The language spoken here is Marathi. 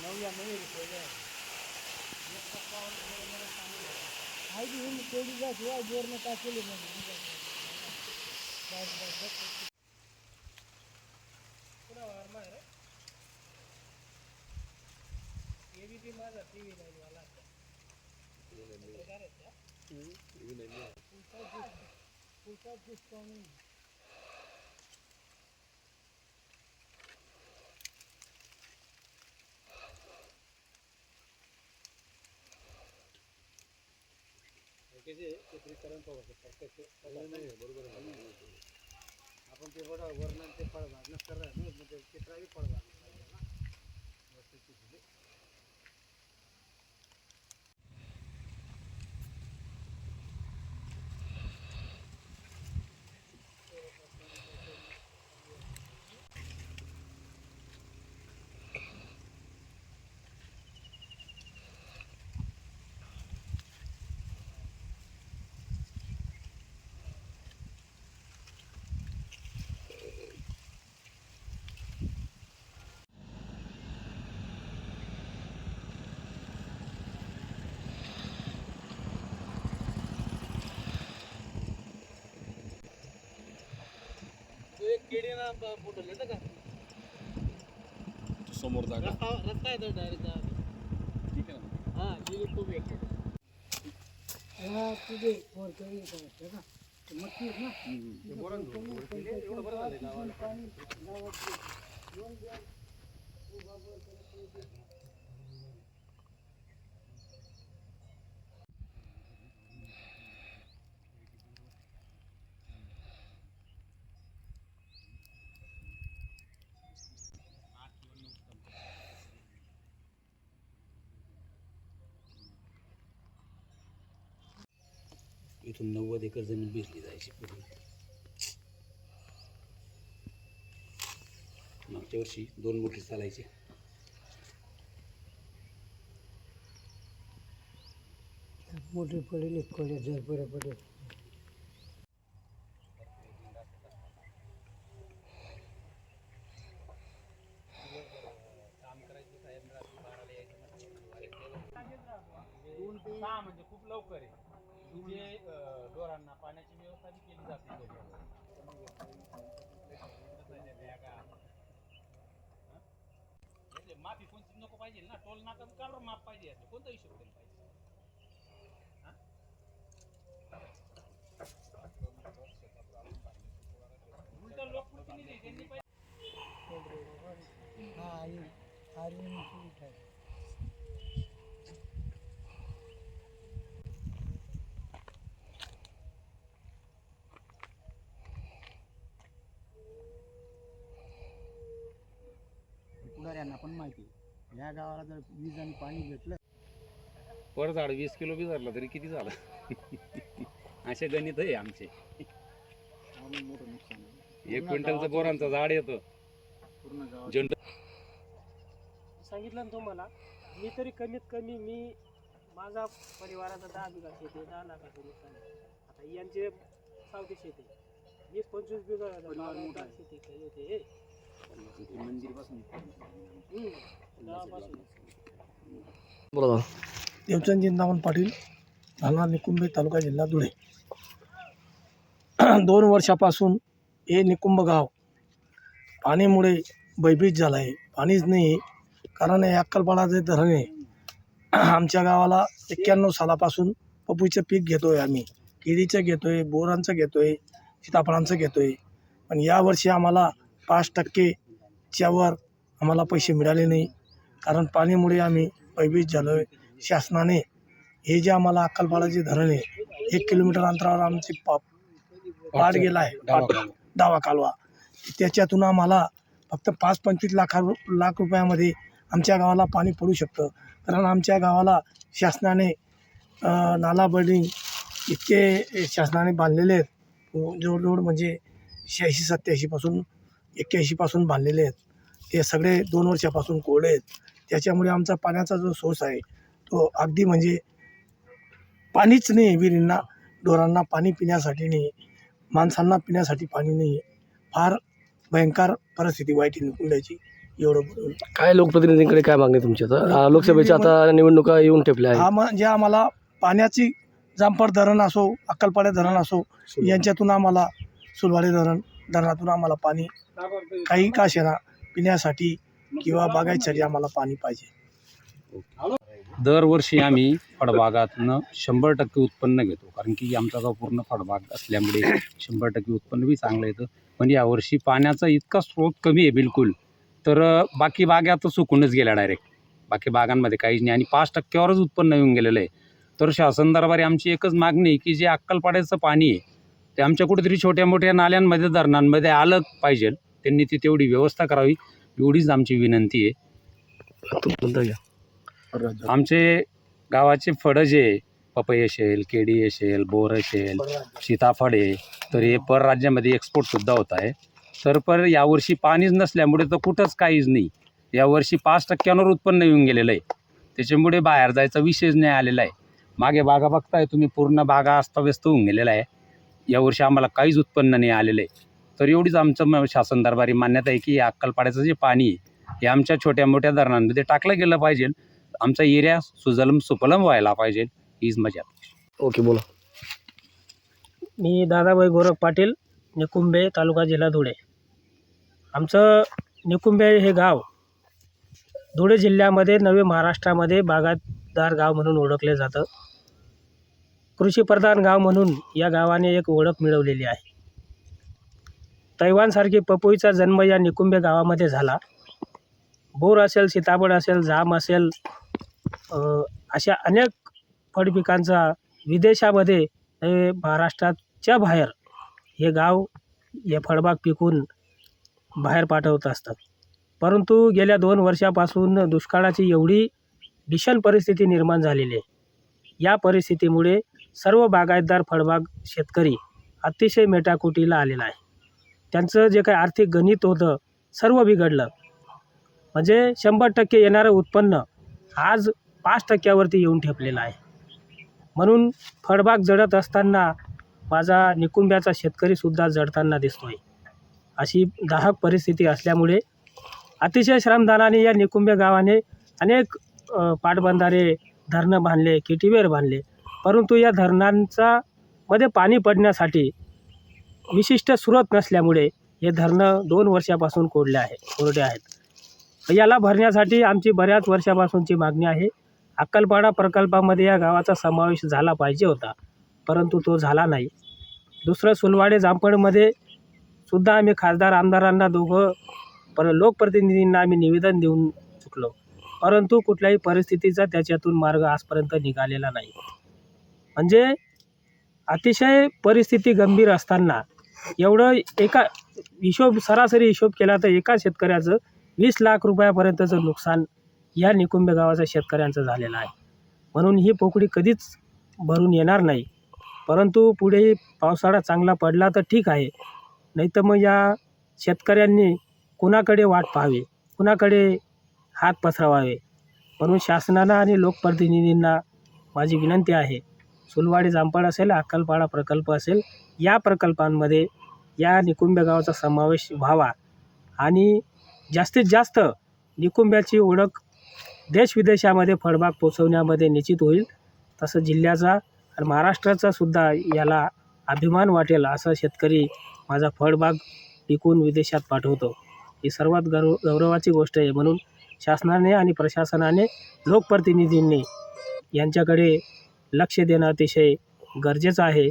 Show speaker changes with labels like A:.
A: નવ્યા મહિને
B: હાજી હું કોઈ ગયા જોવા જોરને કાચેલી નથી
C: પૂરા વારમાં રે એવીપી માં
A: आपण ते बघा वरनं ते फळबाग नसतं राहिलं ते चित्रावी फळबाग एक केडीना का
D: समोर जागा
A: रस्ता रस्ता आहे तो डायरेक्ट
D: ठीक आहे ना
A: हा गेली खूप एक
E: तुझे फोन करून ते ना
A: एवढं बरं झालं गावाला
F: इथून नव्वद एकर जमीन भिजली जायची पूर्ण मागच्या वर्षी दोन मोठी चालायचे.
E: मोठी पडेल बरं पडेल.
A: सहा म्हणजे खूप लवकर आहे. ढोरांना पाण्याची व्यवस्था बी केली जाते यातले माफी कोणतीच नको पाहिजे ना? टोल नाका बी काढून माफ पाहिजे यातले. कोणता हिशोब केला पाहिजे? हा? उलटा लोक त्यांनी पाहिजे.
E: हा आई आहे
A: पुढाऱ्यांना पण माहिती या गावाला जर वीज आणि पाणी भेटलं
F: पडझाड वीस किलो बी धरला तरी किती झालं असे गणित आहे आमचे
A: मोठं नुकसान आहे.
F: एक क्विंटलचं बोरांचं झाड येतं
A: पूर्ण
F: झेंडू
C: सांगितलं ना तुम्हाला मी तरी कमीत कमी मी माझा परिवाराचा दहा बिघा शेती आहे, दहा लाखाचं नुकसान आहे. आता यांचे सावती शेती आहे. वीस पंचवीस बिघा
A: परिवार मोठा आहे.
C: शेती होते
F: मंदिर
C: गावापासून
E: देवचंद जिंदामण पाटील धाना निकुंभे तालुका जिल्हा धुळे. दोन वर्षापासून हे निकुंभ गाव पाण्यामुळे भयभीत झालं आहे पाणीच नाही कारण हे अक्कलपाडा जे धरण आहे आमच्या गावाला एक्क्याण्णव सालापासून पपईचं पीक घेतो आहे आम्ही. केळीचं घेतो आहे बोरांचं घेतो आहे सीताफळांचं घेतो आहे पण यावर्षी आम्हाला पाच टक्केच्या वर आम्हाला पैसे मिळाले नाही. कारण पाण्यामुळे आम्ही भयभीत झालो आहे शासनाने हे जे आम्हाला अक्कलपाडाचे धरण आहे एक किलोमीटर अंतरावर आमचे पा पाट गेला आहे डावा कालवा. त्याच्यातून आम्हाला फक्त पाच पंचवीस लाखा लाख रुपयामध्ये आमच्या गावाला पाणी पडू शकतं. कारण आमच्या गावाला शासनाने नाला बिल्डिंग इतके शासनाने बांधलेले आहेत. जवळजवळ म्हणजे शहाऐंशी सत्याऐंशीपासून एक्क्याऐंशीपासून बांधलेले आहेत. ते सगळे दोन वर्षापासून कोरडे आहेत. त्याच्यामुळे आमचा पाण्याचा जो सोर्स आहे तो अगदी म्हणजे पाणीच नाही विहिरींना ढोरांना पाणी पिण्यासाठी नाही माणसांना पिण्यासाठी पाणी नाही. फार भयंकर परिस्थिती वाईट आहे निकुंब्याची एवढं बोलून.
D: काय लोकप्रतिनिधींकडे काय मागणी तुमची आता? लोकसभेच्या आता निवडणुका येऊन ठेपल्या
E: हा म्हणजे आम्हाला पाण्याची जांपड धरण असो अक्कलपाड्या धरण असो यांच्यातून आम्हाला सुलवाडे धरण धरणातून आम्हाला पाणी काही का शेना पिण्यासाठी किंवा बागायसाठी आम्हाला पाणी पाहिजे.
F: दरवर्षी आम्ही फळबागातनं शंभर टक्के उत्पन्न घेतो. कारण की आमचा गाव पूर्ण फळबाग असल्यामुळे शंभर टक्के उत्पन्न बी चांगलं येतं. म्हणजे पण यावर्षी पाण्याचा इतका स्रोत कमी आहे बिलकुल. तर बाकी बागा तर सुकूनच गेल्या डायरेक्ट बाकी बागांमध्ये काहीच नाही आणि पाच टक्क्यावरच उत्पन्न येऊन गेलेलं आहे. तर शासन दरबारी आमची एकच मागणी आहे की जे अक्कलपाड्याचं पाणी आहे ते आमच्या कुठेतरी छोट्या मोठ्या नाल्यांमध्ये धरणांमध्ये आलं पाहिजे. त्यांनी ती तेवढी व्यवस्था करावी. एवढीच आमची विनंती आहे. आमचे गावाचे फळं जे पपई असेल केळी असेल बोर असेल सीताफळ आहे. तर हे परराज्यामध्ये एक्सपोर्टसुद्धा होत आहे. तर पर यावर्षी पाणीच नसल्यामुळे तर कुठंच काहीच नाही. यावर्षी पाच टक्क्यांवर उत्पन्न येऊन गेलेलं आहे. त्याच्यामुळे बाहेर जायचा विषयच नाही आलेला आहे. मागे बागा बघताय तुम्ही पूर्ण बागा अस्ताव्यस्त होऊन गेलेला आहे. यावर्षी आम्हाला काहीच उत्पन्न नाही आलेलं. आहे तर एवढीच आमचं म- शासन दरबारी मान्यता आहे की या अक्कलपाड्याचं जे पाणी आहे हे आमच्या छोट्या मोठ्या धरणांमध्ये टाकलं गेलं पाहिजे. आमचा एरिया सुजलम सुफलम व्हायला पाहिजे हीच मजा
D: ओके बोला.
C: मी दादाबाई गोरख पाटील निकुंबे तालुका जिल्हा धुळे. आमचं निकुंबे हे गाव धुळे जिल्ह्यामध्ये नवे महाराष्ट्रामध्ये बागायतदार गाव म्हणून ओळखले जातं. कृषीप्रधान गाव म्हणून या गावाने एक ओळख मिळवलेली आहे. तैवानसारखी पपईचा जन्म या निकुंबे गावामध्ये झाला. बोर असेल सीताफळ असेल जाम असेल अशा अनेक फळपिकांचा विदेशामध्ये महाराष्ट्राच्या बाहेर हे गाव हे फळबाग पिकून बाहेर पाठवत असतात. परंतु गेल्या दोन वर्षापासून दुष्काळाची एवढी भीषण परिस्थिती निर्माण झालेली आहे. या परिस्थितीमुळे सर्व बागायतदार फळबाग शेतकरी अतिशय मेटाकुटीला आलेला आहे. त्यांचं जे काही आर्थिक गणित होतं सर्व बिघडलं. म्हणजे शंभर टक्के येणारं उत्पन्न आज पाच टक्क्यावरती येऊन ठेपलेलं आहे. म्हणून फळबाग जडत असताना माझा निकुंब्याचा शेतकरीसुद्धा जडताना दिसतो आहे अशी दाहक परिस्थिती असल्यामुळे अतिशय श्रमदानाने या निकुंबे गावाने अनेक पाटबंधारे धरणं बांधले किटीवेर बांधले. परंतु या धरणांचा मध्ये पाणी पडण्यासाठी विशिष्ट स्रोत नसल्यामुळे हे धरणं दोन वर्षापासून कोरले आहे कोरडे आहेत. याला भरण्यासाठी आमची बऱ्याच वर्षापासूनची मागणी आहे. अक्कलपाडा प्रकल्पामध्ये या गावाचा समावेश झाला पाहिजे होता परंतु तो झाला नाही. दुसरं सुलवाडे जामपणमध्ये सुद्धा आम्ही खासदार आमदारांना दोघं पर लोकप्रतिनिधींना आम्ही निवेदन देऊन चुकलो. परंतु कुठल्याही परिस्थितीचा त्याच्यातून मार्ग आजपर्यंत निघालेला नाही. म्हणजे अतिशय परिस्थिती गंभीर असताना एवढं एका हिशोब सरासरी हिशोब केला तर एका शेतकऱ्याचं वीस लाख रुपयापर्यंतचं नुकसान या निकुंबे गावाच्या शेतकऱ्यांचं झालेलं आहे. म्हणून ही पोकळी कधीच भरून येणार नाही. परंतु पुढे पावसाळा चांगला पडला तर ठीक आहे. नाही तर मग या शेतकऱ्यांनी कुणाकडे वाट पाहावी? कुणाकडे हात पसरावावे? म्हणून शासनानं आणि लोकप्रतिनिधींना माझी विनंती आहे सुलवाडी जामपाड असेल अक्कलपाडा प्रकल्प असेल या प्रकल्पांमध्ये या निकुंब्या गावाचा समावेश व्हावा. आणि जास्तीत जास्त निकुंब्याची ओळख देशविदेशामध्ये फळबाग पोचवण्यामध्ये निश्चित होईल. तसं जिल्ह्याचा आणि महाराष्ट्राचा सुद्धा याला अभिमान वाटेल असा शेतकरी माझा फळबाग पिकून विदेशात पाठवतो. ही सर्वात गौरव गौरवाची गोष्ट आहे. म्हणून शासनाने आणि प्रशासनाने लोकप्रतिनिधींनी यांच्याकडे लक्ष देणं अतिशय गरजेचं आहे.